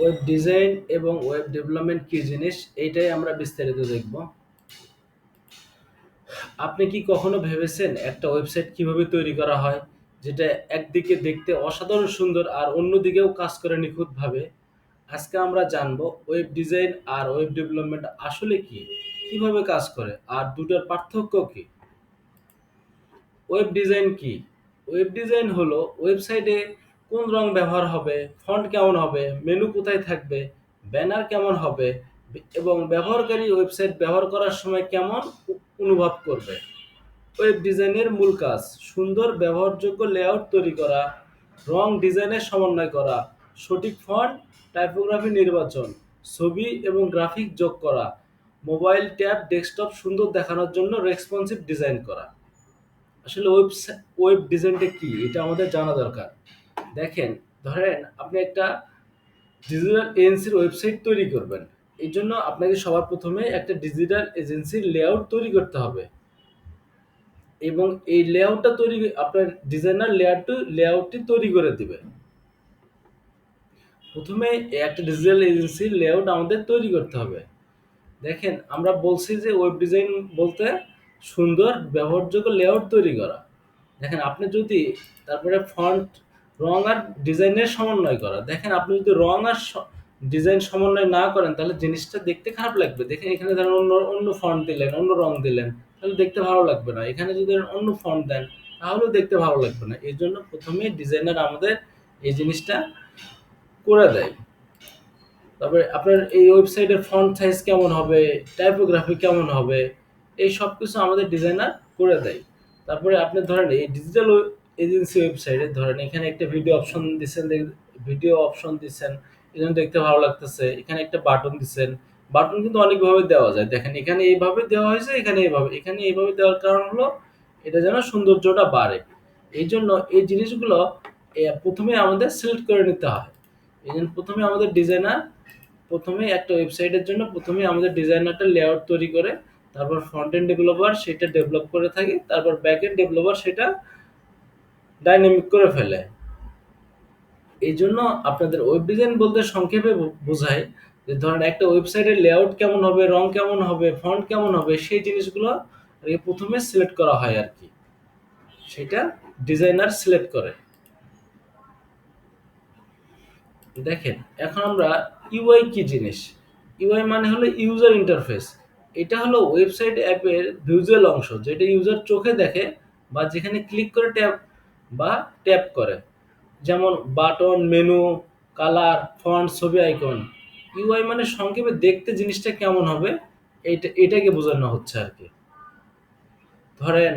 Web design এবং web development কী জিনিস? এইটাই আমরা বিস্তারিত দেখব। আপনি কি কখনো ভেবেছেন একটা ওয়েবসাইট কীভাবে তৈরি করা হয়, যেটা একদিকে দেখতে অসাধারণ সুন্দর আর অন্যদিকেও কাজ করে নিখুঁতভাবে? আজকে আমরা জানব ওয়েব ডিজাইন আর ওয়েব ডেভেলপমেন্ট আসলে কি, কীভাবে কাজ করে, আর দুটোর পার্থক্য কি? ওয়েব ডিজাইন কি? ওয়েব ডিজাইন হলো ওয়েবসাইটে কোন রং ব্যবহার হবে ফন্ট কেমন হবে মেনু কোথায় থাকবে ব্যানার কেমন হবে, এবং ব্যবহারকারী ওয়েবসাইট ব্যবহার করার সময় কেমন অনুভব করবে। ওয়েব ডিজাইনের মূল কাজ, সুন্দর ব্যবহারযোগ্য লেআউট তৈরি করা, রং ডিজাইনের সমন্বয় করা, সঠিক ফন্ট টাইপোগ্রাফি নির্বাচন, ছবি এবং গ্রাফিক যোগ করা মোবাইল ট্যাব ডেস্কটপ সুন্দর দেখানোর জন্য রেসপন্সিভ ডিজাইন করা। আসলে ওয়েবসাইট ওয়েব ডিজাইনটা কি? এটা আমাদের জানা দরকার। দেখেন, ধরেন আপনি একটা ডিজিটাল এজেন্সির ওয়েবসাইট তৈরি করবেন। এই জন্য আপনাকে সবার প্রথমে একটা ডিজিটাল এজেন্সির লেআউট তৈরি করতে হবে। এবং এই লেআউটটা তৈরি আপনার ডিজাইনার লেআউট লেআউটটি তৈরি করে দিবে। প্রথমে একটা ডিজিটাল এজেন্সির লেআউট আমাদের তৈরি করতে হবে। দেখেন, আমরা বলছি যে ওয়েব ডিজাইন বলতে সুন্দর, ব্যবহারযোগ্য লেআউট তৈরি করা। দেখেন, আপনি যদি তারপরে ফন্ট রং আর ডিজাইনের সমন্বয় করা। দেখেন, আপনি যদি রং আর ডিজাইন সমন্বয় না করেন, তাহলে জিনিসটা দেখতে খারাপ লাগবে। দেখেন, এখানে ধরেন অন্য অন্য ফন্ট দিলেন, অন্য রং দিলেন, তাহলে দেখতে ভালো লাগবে না। এখানে যদি অন্য ফন্ট দেন, তাহলেও দেখতে ভালো লাগবে না। এই জন্য প্রথমে ডিজাইনার আমাদের এই জিনিসটা করে দেয়। তারপরে আপনার এই ওয়েবসাইটের ফন্ট সাইজ কেমন হবে টাইপোগ্রাফি কেমন হবে, এই সব কিছু আমাদের ডিজাইনার করে দেয়। তারপরে আপনি ধরেন, এই ডিজিটাল এজেন্সি ওয়েবসাইটে ধরেন এখানে একটা ভিডিও অপশন দিচ্ছেন ভিডিও অপশন দিচ্ছেন এই জন্য দেখতে ভালো লাগতেছে। এখানে একটা বাটন দিচ্ছেন বাটন কিন্তু অনেকভাবে দেওয়া যায়। দেখেন, এখানে এইভাবে দেওয়া হয়েছে, এখানে এইভাবে এখানে এইভাবে দেওয়ার কারণ হলো, এটা যেন সৌন্দর্যটা বাড়ে। এই জন্য এই জিনিসগুলো প্রথমে আমাদের সিলেক্ট করে নিতে হয়। এই জন্য প্রথমে আমাদের ডিজাইনার প্রথমে একটা ওয়েবসাইটের জন্য প্রথমে আমাদের ডিজাইনারটা লেআউট তৈরি করে, তারপর ফ্রন্ট এন্ড ডেভেলপার সেটা ডেভেলপ করে থাকে, তারপর ব্যাক এন্ড ডেভেলপার সেটা ডাইনামিক করে ফেলে। এই জন্য আপনাদের ওয়েব ডিজাইন বলতে সংক্ষেপে বোঝায় যে ধরেন একটা ওয়েবসাইটের লেআউট কেমন হবে, রং কেমন হবে ফন্ট কেমন হবে, সেই জিনিসগুলো প্রথমে সিলেক্ট করা হয় আর কি। সেটা ডিজাইনার সিলেক্ট করে। দেখেন, এখন আমরা ইউআই কি জিনিস? ইউআই মানে হলো ইউজার ইন্টারফেস এটা হলো ওয়েবসাইট অ্যাপের ভিজুয়াল অংশ, যেটা ইউজার চোখে দেখে বা যেখানে ক্লিক করে ট্যাপ বা ট্যাপ করে। যেমন বাটন মেনু কালার ফন্ট ছবি আইকন ইউআই মানে সংক্ষেপে দেখতে জিনিসটা কেমন হবে, এইটা এটাকে বোঝানো হচ্ছে আর কি। ধরেন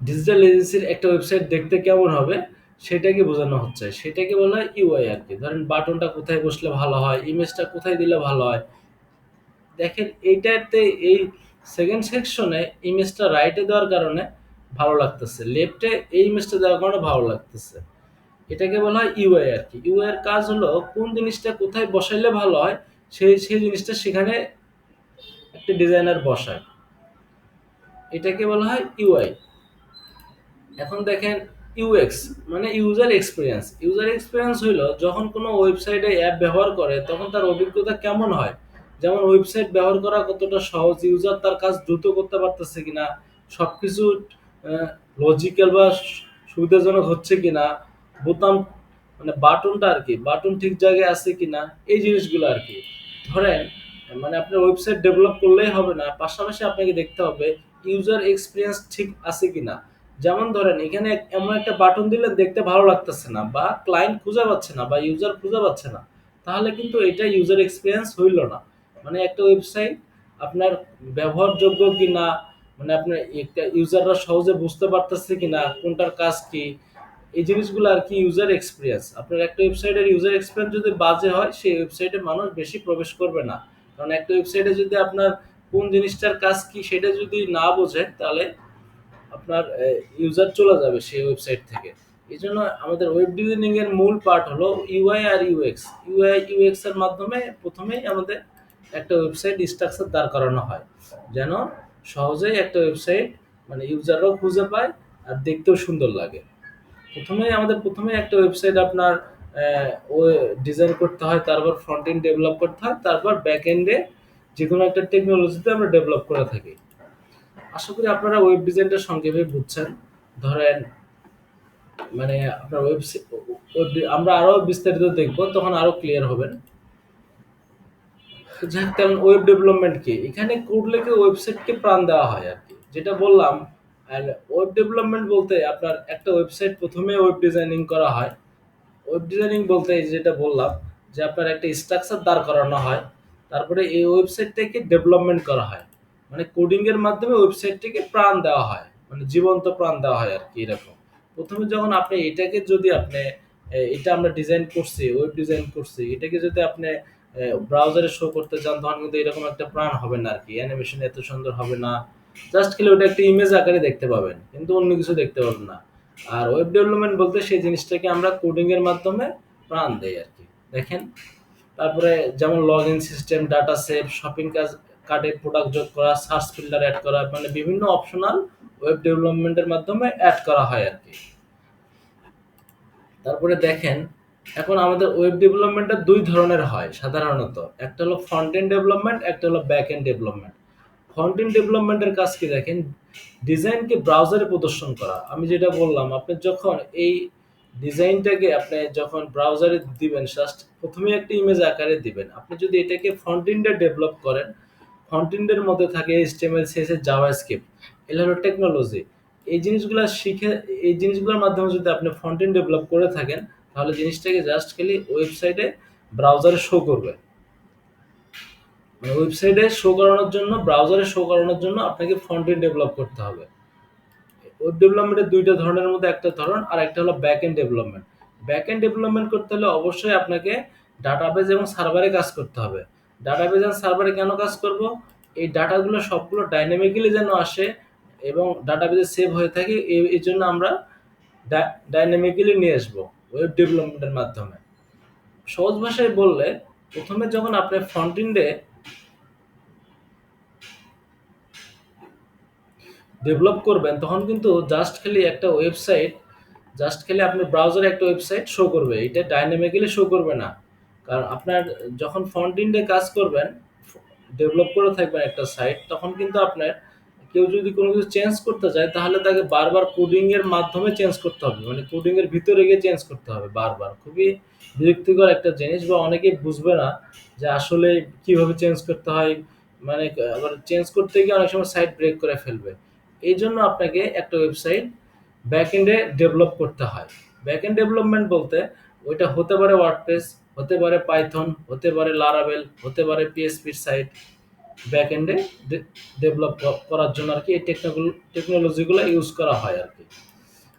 ডিজিটাল এজেন্সির একটা ওয়েবসাইট দেখতে কেমন হবে, সেটাকে বোঝানো হচ্ছে। সেটাকে বলা হয় ইউআই আর কি। ধরেন বাটনটা কোথায় বসলে ভালো হয় ইমেজটা কোথায় দিলে ভালো হয়। দেখেন, এইটাতে এই সেকেন্ড সেকশনে ইমেজটা রাইটে দেওয়ার কারণে ভালো লাগতেছে। লেফটে এই ইমেজটা দেওয়ার কারণে ভালো লাগতেছে। এটাকে বলা হয় ইউআই আর কি। ইউআই এর কাজ হলো কোন জিনিসটা কোথায় বসাইলে ভালো হয়, সেই সেই জিনিসটা সেখানে একটা ডিজাইনার বসায়। এটাকে বলা হয় ইউআই এখন দেখেন ইউএক্স মানে ইউজার এক্সপিরিয়েন্স ইউজার এক্সপিরিয়েন্স হইল যখন কোনো ওয়েবসাইটে অ্যাপ ব্যবহার করে, তখন তার অভিজ্ঞতা কেমন হয়? যেমন ওয়েবসাইট ব্যবহার করা কতটা সহজ ইউজার তার কাজ দ্রুত করতে পারতেছে কিনা সব কিছু লজিক্যাল বা সুবিধাজনক হচ্ছে কিনা, বোতাম মানে বাটনটা আর কি, বাটন ঠিক জায়গায় আছে কিনা, এই জিনিসগুলো আর কি। ধরেন মানে আপনার ওয়েবসাইট ডেভেলপ করলেই হবে না, পাশাপাশি আপনাকে দেখতে হবে ইউজার এক্সপিরিয়েন্স ঠিক আছে কিনা। যেমন ধরেন, এখানে এমন একটা বাটন দিলে দেখতে ভালো লাগতেছে না, বা ক্লায়েন্ট খুঁজে পাচ্ছে না, বা ইউজার খুঁজে পাচ্ছে না, তাহলে কিন্তু এটা ইউজার এক্সপিরিয়েন্স হইল না। মানে একটা ওয়েবসাইট আপনার ব্যবহারযোগ্য কিনা মানে আপনার একটা ইউজাররা সহজে বুঝতে পারতেছে কি না কোনটার কাজ কি, এই জিনিসগুলো আর কি ইউজার এক্সপিরিয়েন্স আপনার একটা ওয়েবসাইটের ইউজার এক্সপিরিয়েন্স যদি বাজে হয়, সেই ওয়েবসাইটে মানুষ বেশি প্রবেশ করবে না। কারণ একটা ওয়েবসাইটে যদি আপনার কোন জিনিসটার কাজ কি সেটা যদি না বোঝে, তাহলে আপনার ইউজার চলে যাবে সেই ওয়েবসাইট থেকে। এই জন্য আমাদের ওয়েব ডিজাইনিং এর মূল পার্ট হলো ইউআই আর ইউএক্স ইউআই ইউএক্স এর মাধ্যমে প্রথমেই আমাদের একটা ওয়েবসাইট স্ট্রাকচার দাঁড় করানো হয়। যেন সহজেই একটা ওয়েবসাইট মানে ইউজাররাও খুঁজে পায় আর দেখতেও সুন্দর লাগে। প্রথমেই আমাদের প্রথমে একটা ওয়েবসাইট আপনার ও ডিজাইন করতে হয়, তারপর ফ্রন্ট এন্ড ডেভেলপ করতে হয়, তারপর ব্যাক এন্ডে যে কোনো একটা টেকনোলজিতে আমরা ডেভেলপ করে থাকি। আশা করি আপনারা ওয়েব ডিজাইনটা সংক্ষেপে বুঝছেন ধরেন মানে আপনার ওয়েবসাইট আমরা আরও বিস্তারিত দেখব, তখন আরও ক্লিয়ার হবেন। যাক ওয়েব ডেভেলপমেন্ট কি? এখানে কোড লিখে ওয়েবসাইটকে প্রাণ দেওয়া হয় আর কি। যেটা বললাম, আর ওয়েব ডেভেলপমেন্ট বলতে আপনার একটা ওয়েবসাইট প্রথমে ওয়েব ডিজাইনিং করা হয়। ওয়েব ডিজাইনিং বলতে যেটা বললাম, যে আপনার একটা স্ট্রাকচার দাঁড় করানো হয়, তারপরে এই ওয়েবসাইটটাকে ডেভেলপমেন্ট করা হয়। মানে কোডিং এর মাধ্যমে ওয়েবসাইটটিকে প্রাণ দেওয়া হয় মানে জীবন্ত প্রাণ দেওয়া হয় আর কি এরকম। প্রথমে যখন আপনি এটাকে যদি আপনি এটা আমরা ডিজাইন করছি ওয়েব ডিজাইন করছি, এটাকে যদি আপনি ব্রাউজারে শো করতে চান তখন কিন্তু এরকম একটা প্রাণ হবে না আর কি। অ্যানিমেশন এত সুন্দর হবে না। জাস্ট খেলে ওটা একটা ইমেজ আকারে দেখতে পাবেন, কিন্তু অন্য কিছু দেখতে পাবেন না। আর ওয়েব ডেভেলপমেন্ট বলতে সেই জিনিসটাকে আমরা কোডিং এর মাধ্যমে প্রাণ দেই আর কি। দেখেন, তারপরে যেমন log in system data save shopping কাজ কার্ডে প্রোডাক্ট যোগ করা সার্চ ফিল্টার অ্যাড করা মানে বিভিন্ন অপশনাল ওয়েব ডেভেলপমেন্টের মাধ্যমে অ্যাড করা হয় আর কি। তারপরে দেখেন এখন আমাদের ওয়েব ডেভেলপমেন্টটা দুই ধরনের হয় সাধারণত। একটা হলো ফ্রন্ট এন্ড ডেভেলপমেন্ট একটা হলো back end development front end ডেভেলপমেন্টের কাজ কি দেখেন? ডিজাইনকে ব্রাউজারে প্রদর্শন করা। আমি যেটা বললাম, আপনি যখন এই ডিজাইনটাকে আপনি যখন ব্রাউজারে দিবেন জাস্ট প্রথমে একটা ইমেজ আকারে দিবেন। আপনি যদি এটাকে ফ্রন্ট এন্ডে ডেভেলপ করেন ফ্রন্ট এন্ডের মধ্যে থাকে এইচটিএমএল সিএসএস জাভাস্ক্রিপ্ট এগুলো হলো টেকনোলজি এই জিনিসগুলো শিখে, এই জিনিসগুলোর মাধ্যমে যদি আপনি ফ্রন্ট এন্ড ডেভেলপ করে থাকেন তাহলে জিনিসটাকে জাস্ট খালি ওয়েবসাইটে ব্রাউজারে শো করবে। মানে ওয়েবসাইটে শো করানোর জন্য ব্রাউজারে শো করানোর জন্য আপনাকে ফ্রন্ট এন্ড ডেভেলপ করতে হবে। ওয়েব ডেভেলপমেন্টের দুইটা ধরনের মধ্যে একটা ধরন আর একটা হলো back end development back end development করতে হলে অবশ্যই আপনাকে ডাটাবেজ এবং সার্ভারে কাজ করতে হবে। ডাটাবেজ এবং সার্ভারে কেন কাজ করব? এই ডাটাগুলো সবগুলো ডাইনামিক্যালি যেন আসে এবং ডাটাবেজে সেভ হয়ে থাকে এই জন্য আমরা ডাইনামিক্যালি নিয়ে আসব। ওয়েব ডেভেলপমেন্টের মাধ্যমে। সহজ ভাষায় বললে প্রথমে যখন আপনি ফ্রন্ট এন্ডে ডেভেলপ করবেন, তখন কিন্তু জাস্ট খালি একটা ওয়েবসাইট জাস্ট খালি আপনি ব্রাউজারে একটা ওয়েবসাইট শো করবে। এটা ডাইনামিক্যালি শো করবে না। কারণ আপনার যখন ফ্রন্ট এন্ডে কাজ করবেন ডেভেলপ করে থাকবেন একটা সাইট তখন কিন্তু আপনার কেউ যদি কোনো কিছু চেঞ্জ করতে চায়, তাহলে তাকে বারবার কোডিং এর মাধ্যমে চেঞ্জ করতে হবে। মানে কোডিং এর ভিতরে গিয়ে চেঞ্জ করতে হবে বারবার। খুবই বিরক্তিকর একটা জিনিস বা অনেকেই বুঝবে না যে আসলে কীভাবে চেঞ্জ করতে হয়। মানে আবার চেঞ্জ করতে গিয়ে অনেক সময় সাইট ব্রেক করে ফেলবে। এই জন্য আপনাকে একটা ওয়েবসাইট ব্যাক এন্ডে ডেভেলপ করতে হয়। ব্যাক এন্ড ডেভেলপমেন্ট বলতে ওইটা হতে পারে ওয়ার্ডপ্রেস হতে পারে পাইথন হতে পারে লারাবেল হতে পারে পিএসপির সাইট ব্যাক এন্ডে ডেভেলপ করার জন্য আর কি এই টেকনোলজিগুলো ইউজ করা হয় আর কি।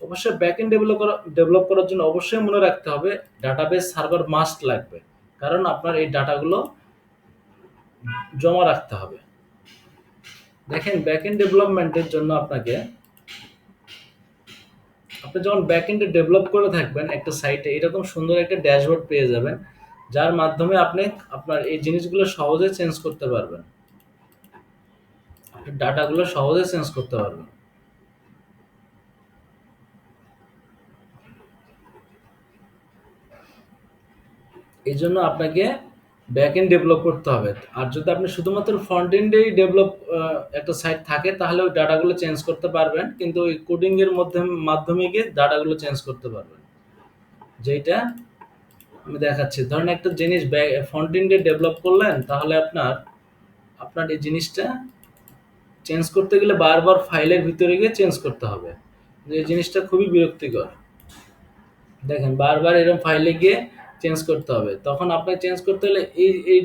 অবশ্যই ব্যাক এন্ড ডেভেলপ করা ডেভেলপ করার জন্য অবশ্যই মনে রাখতে হবে ডাটাবেস সার্ভার মাস্ট লাগবে। কারণ আপনার এই ডাটাগুলো জমা রাখতে হবে। দেখেন ব্যাক এন্ড ডেভেলপমেন্টের জন্য আপনাকে, আপনি যখন ব্যাক এন্ডে ডেভেলপ করে থাকবেন একটা সাইটে এরকম সুন্দর একটা ড্যাশবোর্ড পেয়ে যাবেন, যার মাধ্যমে আপনি আপনার এই জিনিসগুলো সহজে চেঞ্জ করতে পারবেন। ডাটাগুলো সহজে চেঞ্জ করতে পারবেন এই জন্য আপনাকে ব্যাক এন্ড ডেভেলপ করতে হবে। আর যদি আপনি শুধুমাত্র ফ্রন্ট এন্ডেই ডেভেলপ একটা সাইট থাকে, তাহলে ওই ডাটাগুলো চেঞ্জ করতে পারবেন। কিন্তু ওই কোডিং এর মধ্যে, মাধ্যমে গিয়ে ডাটাগুলো চেঞ্জ করতে পারবেন। যেটা আমি দেখাচ্ছি। ধরেন একটা জিনিস ফ্রন্ট এন্ডে ডেভেলপ করলেন, তাহলে আপনার আপনার এই জিনিসটা চেঞ্জ করতে গেলে বারবার ফাইলের ভিতরে গিয়ে চেঞ্জ করতে হবে। এই জিনিসটা খুবই বিরক্তিকর। দেখেন, বারবার এরকম ফাইলে গিয়ে চেঞ্জ করতে হবে। তখন আপনাকে চেঞ্জ করতে হলে এই এই,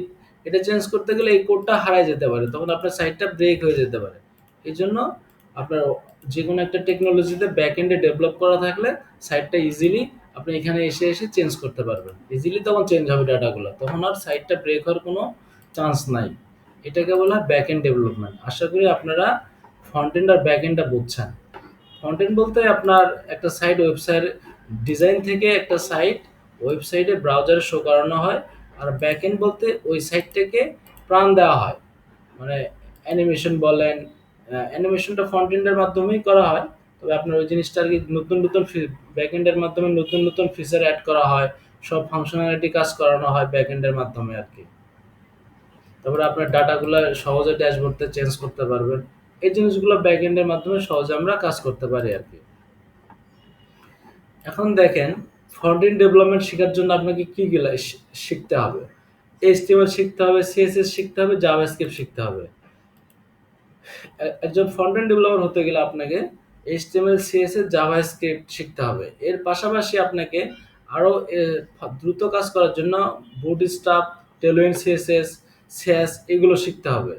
এটা চেঞ্জ করতে গেলে এই কোডটা হারায় যেতে পারে। তখন আপনার সাইটটা ব্রেক হয়ে যেতে পারে। এই জন্য আপনার যে কোনো একটা টেকনোলজিতে ব্যাক এন্ডে ডেভেলপ করা থাকলে সাইটটা ইজিলি আপনি এখানে এসে এসে চেঞ্জ করতে পারবেন। ইজিলি তখন চেঞ্জ হবে ডাটাগুলো তখন আর সাইটটা ব্রেক হওয়ার কোনো চান্স নাই। এটাকে বলা হয় ব্যাক এন্ড ডেভেলপমেন্ট আশা করি আপনারা ফ্রন্ট এন্ড আর ব্যাক এন্ডটা বুঝছেন। ফ্রন্ট এন্ড বলতে আপনার একটা সাইট ওয়েবসাইট ডিজাইন থেকে একটা সাইট ওয়েবসাইটে ব্রাউজারে শো করানো হয়, আর ব্যাক এন্ড বলতে ওই সাইটটাকে প্রাণ দেওয়া হয়। মানে অ্যানিমেশন বলেন অ্যানিমেশনটা ফ্রন্ট এন্ডের মাধ্যমেই করা হয়। তবে আপনার ওই জিনিসটা আর কি নতুন নতুন ব্যাক এন্ডের মাধ্যমে নতুন নতুন ফিচার অ্যাড করা হয়, সব ফাংশনালিটি কাজ করানো হয় ব্যাকএন্ডের মাধ্যমে আরকি। তারপরে আপনার ডাটাগুলা সহজে ড্যাশবোর্ডে চেঞ্জ করতে পারবেন। এই জিনিসগুলো ব্যাকএন্ডের মাধ্যমে সহজে আমরা কাজ করতে পারি আর কি এখন দেখেন ফ্রন্ট ডেভেলপমেন্ট শেখার জন্য আপনাকে কি শি শিখতে হবে? HTML শিখতে হবে, সিএসএস শিখতে হবে, জাভাস্ক্রিপ্ট শিখতে হবে। একজন ফ্রন্ট ডেভেলপার হতে গেলে আপনাকে HTML, CSS, জাভাস্ক্রিপ্ট শিখতে হবে। এর পাশাপাশি আপনাকে আরও এ ফা দ্রুত কাজ করার জন্য বুটস্ট্র্যাপ, টেলউইন CSS, SAS এগুলো শিখতে হবে।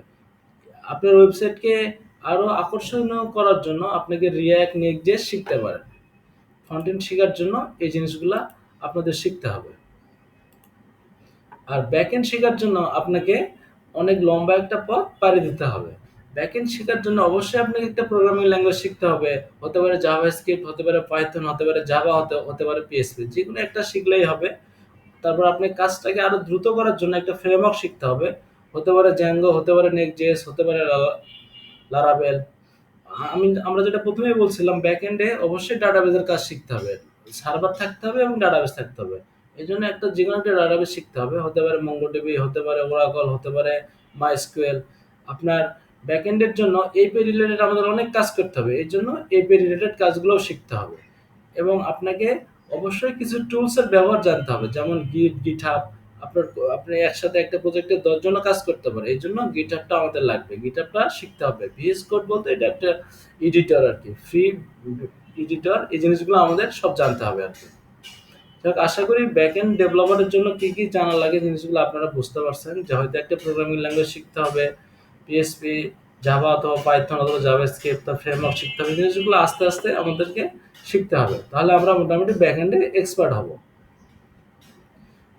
আপনার ওয়েবসাইটকে আরও আকর্ষণীয় করার জন্য আপনাকে React, Next.js শিখতে পারেন। ফ্রন্ট এন্ড শিখার জন্য এই জিনিসগুলা আপনাদের শিখতে হবে। আর ব্যাকএন্ড শেখার জন্য আপনাকে অনেক লম্বা একটা পথ পাড়ি দিতে হবে। ব্যাকএন্ড শেখার জন্য অবশ্যই আপনাকে একটা প্রোগ্রামিং ল্যাঙ্গুয়েজ শিখতে হবে। হতে পারে জাভাস্ক্রিপ্ট, হতে পারে পাইথন, হতে পারে জাভা, হতে হতে পারে PHP যেকোনো একটা শিখলেই হবে। তারপর আপনি কাজটাকে আরও দ্রুত করার জন্য একটা ফ্রেমওয়ার্ক শিখতে হবে। হতে পারে জ্যাঙ্গো হতে পারে Next.js, হতে পারে লারাবেল আমি আমরা যেটা ১ম এই বলছিলাম ব্যাকএন্ডে অবশ্যই ডাটাবেজের কাজ শিখতে হবে। সার্ভার থাকতে হবে এবং ডাটাবেস থাকতে হবে। এই জন্য একটা যেকোনো একটা ডাটাবেস শিখতে হবে। হতে পারে MongoDB, হতে পারে Oracle, হতে পারে MySQL। আপনার ব্যাকএন্ডের জন্য এপি রিলেটেড আমাদের অনেক কাজ করতে হবে। এই জন্য এপি রিলেটেড কাজগুলোও শিখতে হবে। এবং আপনাকে অবশ্যই কিছু টুলস এর ব্যবহার জানতে হবে। যেমন Git, GitHub আপনার আপনি একসাথে একটা প্রজেক্টে ১০ জনও কাজ করতে পারে। এজন্য GitHub টা আমাদের লাগবে। GitHub টা শিখতে হবে। ভিএস কোড বলতে এটা একটা এডিটর আর কি ফ্রি এডিটর এই জিনিসগুলো আমাদের সব জানতে হবে আর কি যাক আশা করি ব্যাকএন্ড ডেভেলপারের জন্য কি, কি জানা লাগে জিনিসগুলো আপনারা বুঝতে পারছেন যে হয়তো একটা প্রোগ্রামিং ল্যাঙ্গুয়েজ শিখতে হবে। পিএসপি জাভা অথবা পাইথন অথবা জাভাস্ক্রিপ্ট তার ফ্রেমওয়ার্ক শিখতে হবে। এই জিনিসগুলো আস্তে, আস্তে আমাদেরকে শিখতে হবে। তাহলে আমরা মোটামুটি ব্যাকএন্ডে এক্সপার্ট হব।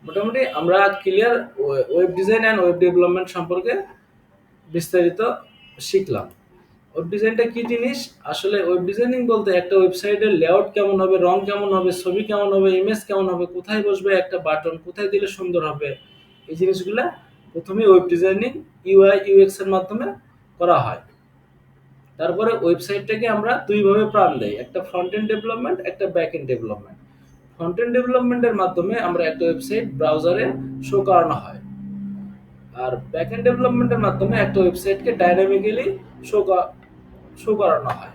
মোটামুটি আমরা clear way web design and web development সম্পর্কে বিস্তারিত শিখলাম। ওয়েব ডিজাইনটা কী জিনিস? আসলে ওয়েব ডিজাইনিং বলতে একটা ওয়েবসাইটের লেআউট কেমন হবে, রং কেমন হবে, ছবি কেমন হবে, ইমেজ কেমন হবে, কোথায় বসবে একটা বাটন, কোথায় দিলে সুন্দর হবে। এই জিনিসগুলো ১ম এই ওয়েব ডিজাইনিং UX এর মাধ্যমে করা হয়। তারপরে ওয়েবসাইটটাকে আমরা ২ ভাবে প্রাণ দেই। একটা ফ্রন্ট এন্ড ডেভেলপমেন্ট, একটা back end development. Front end ডেভেলপমেন্টের মাধ্যমে আমরা একটা ওয়েবসাইট ব্রাউজারে শো করানো হয়। আর ব্যাক এন্ড ডেভেলপমেন্টের মাধ্যমে একটা ওয়েবসাইটকে ডাইনামিক্যালি শো শো করানো হয়।